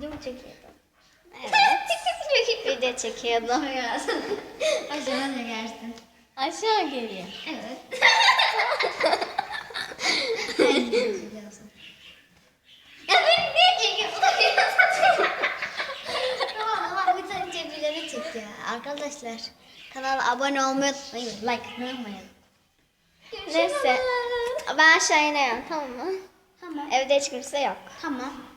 Video mu çekiyordun? Evet. Video çekiyordum. Aşağı çekersin. Aşağı geliyor. Evet. Ya beni niye çekiyorsun? Tamam ama bir tane çevirileri çek ya. Arkadaşlar kanala abone olmayı unutmayın. Like atmayı unutmayın. Neyse. Ben aşağı iniyorum tamam mı? Tamam. Evde hiç kimse yok. Tamam.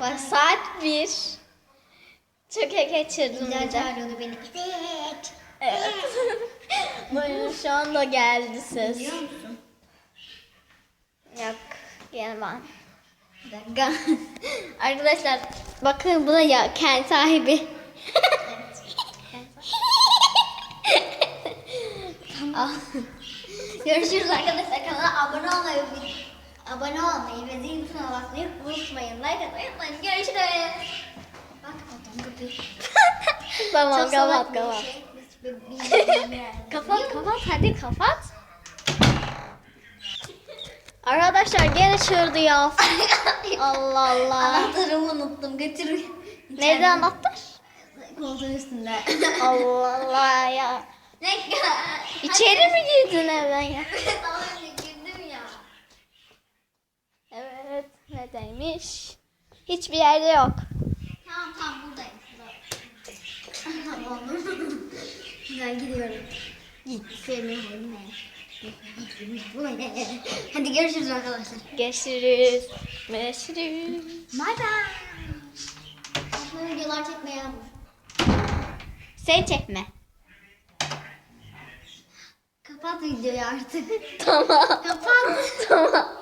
Bak saat bir. Çok geçirdim Güzel çağırıyordu beni. Evet. Evet. Buyurun şu anda geldi ses. Biliyor musun? Yok gelmem. Bir dakika. Arkadaşlar bakın bu da ya kendi sahibi. Al. Görüşürüz arkadaşlar. Kanala abone olmayı, abone olmayı ve zil butonuna basmayı unutmayın. Like atmayı unutmayın. Görüşürüz. Bak kapatalım kapıyı. tamam Çok kapat salak bir kapat. şey. Bilmiyorum yani. Kapat kapat hadi kapat. Arkadaşlar gene çığırdı ya. Allah Allah. Anahtarımı unuttum. Götür. Neydi anahtar? Koltuğun üstünde. Allah Allah ya. ne? İçeri mi girdin evden ya? Evet nedeymiş? Hiçbir yerde yok. Tamam tamam buradayım. Tamam. ben gidiyorum. Git. Ne? Hadi görüşürüz arkadaşlar. Görüşürüz. Görüşürüz. Bye bye. Saçma videolar çekmeye yağmur. Sen çekme. Kapat videoyu artık. Tamam. tamam